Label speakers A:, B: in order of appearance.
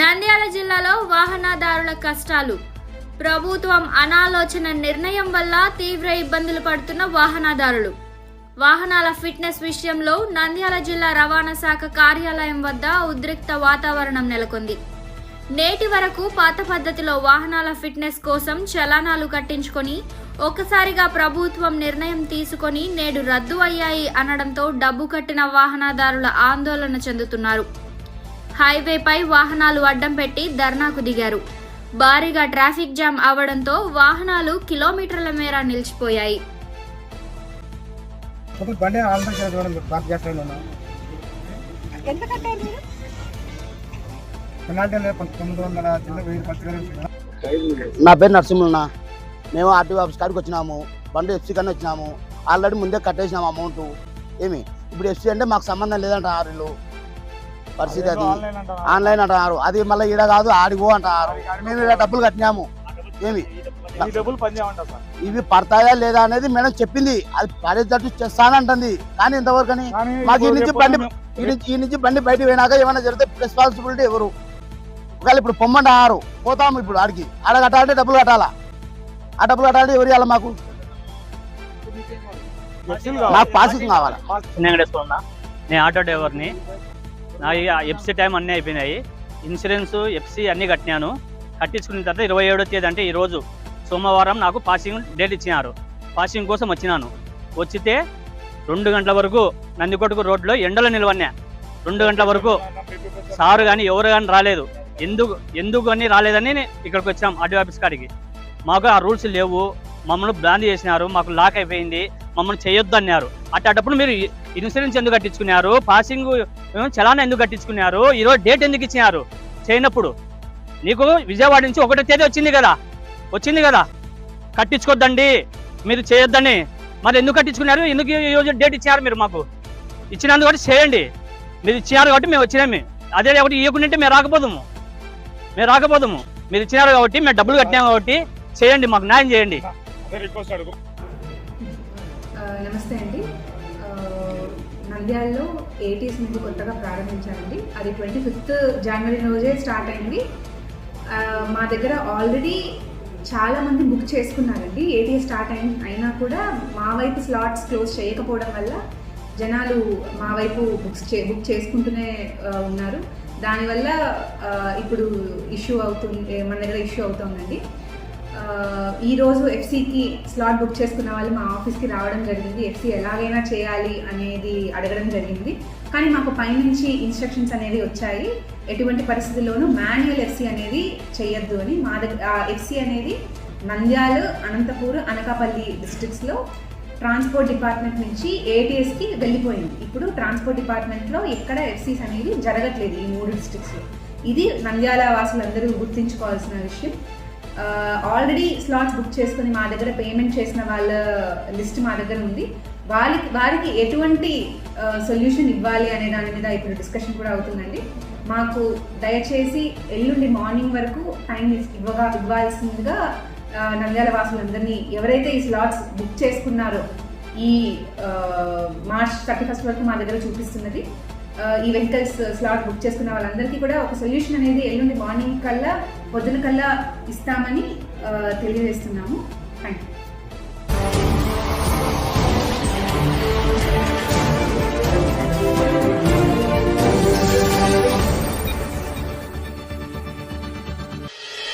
A: నంద్యాల జిల్లాలో వాహనదారుల కష్టాలు. ప్రభుత్వం అనాలోచన నిర్ణయం వల్ల తీవ్ర ఇబ్బందులు పడుతున్న వాహనదారులు. వాహనాల ఫిట్నెస్ విషయంలో నంద్యాల జిల్లా రవాణా శాఖ కార్యాలయం వద్ద ఉద్రిక్త వాతావరణం నెలకొంది. నేటి వరకు పాత పద్ధతిలో వాహనాల ఫిట్నెస్ కోసం చలానాలు కట్టించుకొని ఒక్కసారిగా ప్రభుత్వం నిర్ణయం తీసుకొని నేడు రద్దు అయ్యాయి అనడంతో డబ్బు కట్టిన వాహనదారుల ఆందోళన చెందుతున్నారు. హైవేపై వాహనాలు అడ్డం పెట్టి ధర్నాకు దిగారు. భారీగా ట్రాఫిక్ జామ్ అవడంతో వాహనాలు కిలోమీటర్ల మేర నిలిచిపోయాయి.
B: నా పేరు నరసింహన్న. మేము ఆర్టీఓ ఆఫీస్ కాడికి వచ్చినాము. బండి ఎఫ్సీ కన్నా వచ్చినాము. ఆల్రెడీ ముందే కట్టేసినాము అమౌంట్. ఏమి? ఇప్పుడు ఎఫ్సీ అంటే మాకు సంబంధం లేదంటారు వీళ్ళు పరిస్థితి అది.
C: ఆన్లైన్ అంటారు.
B: అది మళ్ళీ ఈడ కాదు ఆడిగో అంటారు మేము ఇక్కడ డబ్బులు కట్టినాము. ఏమి? ఇవి పడతాయా లేదా అనేది మేడం చెప్పింది. అది పడేటట్టు చేస్తానంటుంది కానీ ఇంతవరకు మాకు ఈ నుంచి బండి ఈ నుంచి బండి బయట పోయినాక ఏమైనా జరిగితే రెస్పాన్సిబిలిటీ ఎవరు? ఒకవేళ ఇప్పుడు పొమ్మంటారు. పోతాము ఇప్పుడు ఆడికి. ఆడ కట్టాలంటే డబ్బులు కట్టాలా? ఆ డబ్బులు కట్టాలంటే ఎవరు ఇవ్వాలి మాకు? నాకు
C: కావాలి.
B: పాసింగ్ కావాలా
D: నేను ఆటో డ్రైవర్ని. నా ఈ ఎఫ్సీ టైం అన్నీ అయిపోయినాయి. ఇన్సూరెన్స్ ఎఫ్సీ అన్నీ కట్టినాను. కట్టించుకున్న తర్వాత ఇరవై ఏడో తేదీ అంటే ఈరోజు సోమవారం నాకు పాసింగ్ డేట్ ఇచ్చినారు. పాసింగ్ కోసం వచ్చినాను. వచ్చితే రెండు గంటల వరకు నందికొట్టుకు రోడ్లో ఎండలో నిలవన్నా. రెండు గంటల వరకు సారు కానీ ఎవరు కానీ రాలేదు. ఎందుకు ఎందుకు అని రాలేదని ఇక్కడికి వచ్చాం ఆర్డీ ఆఫీస్ కాడికి. మాకు ఆ రూల్స్ లేవు. మమ్మల్ని బ్లాండ్ చేసినారు మాకు లాక్ అయిపోయింది మమ్మల్ని చేయొద్దు అన్నారు. అట్టేటప్పుడు మీరు ఇన్సూరెన్స్ ఎందుకు కట్టించుకున్నారు? పాసింగ్ చలానా ఎందుకు కట్టించుకున్నారు? ఈరోజు డేట్ ఎందుకు ఇచ్చినారు? చేయనప్పుడు. నీకు విజయవాడ నుంచి ఒకటో తేదీ వచ్చింది కదా? వచ్చింది కదా? కట్టించుకోద్దండి మీరు చేయొద్దని. మరి ఎందుకు కట్టించుకున్నారు? ఎందుకు ఈరోజు డేట్ ఇచ్చారు మీరు మాకు? ఇచ్చినందుకు కాబట్టి చేయండి. మీరు ఇచ్చినారు కాబట్టి మేము వచ్చినాము అదే కాబట్టి ఇవ్వకుంటే మేము రాకపోదాము. మేము రాకపోదాము. మీరు ఇచ్చినారు కాబట్టి మేము డబ్బులు కట్టినాము కాబట్టి చేయండి మాకు న్యాయం చేయండి.
C: రిక్వెస్ట్ అడుగు.
E: నమస్తే అండి. నంద్యాలలో ఏటీఎస్ ముందు కొత్తగా ప్రారంభించారండి అది ట్వంటీ ఫిఫ్త్ జనవరి రోజే స్టార్ట్ అయింది. మా దగ్గర ఆల్రెడీ చాలా మంది బుక్ చేసుకున్నారండి. ఏటీఎస్ స్టార్ట్ అయిన అయినా కూడా మా వైపు స్లాట్స్ క్లోజ్ చేయకపోవడం వల్ల జనాలు మా వైపు బుక్స్ చే బుక్ చేసుకుంటూనే ఉన్నారు. దానివల్ల ఇప్పుడు ఇష్యూ అవుతుంది మన దగ్గర ఇష్యూ అవుతుందండి. ఈరోజు ఎఫ్సీకి ఎఫ్సికి స్లాట్ బుక్ చేసుకున్న వాళ్ళు మా ఆఫీస్కి రావడం జరిగింది. ఎఫ్సి ఎలాగైనా చేయాలి అనేది అడగడం జరిగింది. కానీ మాకు పైనుంచి ఇన్స్ట్రక్షన్స్ అనేవి వచ్చాయి. ఎటువంటి పరిస్థితుల్లోనూ మాన్యువల్ ఎఫ్సి అనేది చేయొద్దు అని మా దగ్గర ఎఫ్సి అనేది నంద్యాల అనంతపూర్ అనకాపల్లి డిస్ట్రిక్ట్స్లో ట్రాన్స్పోర్ట్ డిపార్ట్మెంట్ నుంచి ఏటీఎస్కి వెళ్ళిపోయింది. ఇప్పుడు ట్రాన్స్పోర్ట్ డిపార్ట్మెంట్లో ఎక్కడ ఎఫ్సీస్ అనేవి జరగట్లేదు ఈ మూడు డిస్ట్రిక్ట్స్లో ఇది నంద్యాల వాసులందరూ గుర్తుంచుకోవాల్సిన విషయం. ఆల్రెడీ స్లాట్స్ బుక్ చేసుకుని మా దగ్గర పేమెంట్ చేసిన వాళ్ళ లిస్ట్ మా దగ్గర ఉంది. వాళ్ళకి వారికి ఎటువంటి uh, సొల్యూషన్ ఇవ్వాలి అనే దాని మీద ఇప్పుడు డిస్కషన్ కూడా అవుతుందండి. మాకు దయచేసి ఎల్లుండి మార్నింగ్ వరకు టైం ఇవ్వగా ఇవ్వాల్సిందిగా uh, నంద్యాల వాసులందరినీ ఎవరైతే ఈ స్లాట్స్ బుక్ చేసుకున్నారో ఈ మార్చ్ థర్టీ ఫస్ట్ వరకు మా దగ్గర చూపిస్తున్నది. Uh, ఈ వెహికల్స్ స్లాట్ బుక్ చేసుకున్న వాళ్ళందరికీ కూడా ఒక సొల్యూషన్ అనేది ఎల్లుండి మార్నింగ్ కల్లా పొద్దున కల్లా ఇస్తామని తెలియజేస్తున్నాము. Thank you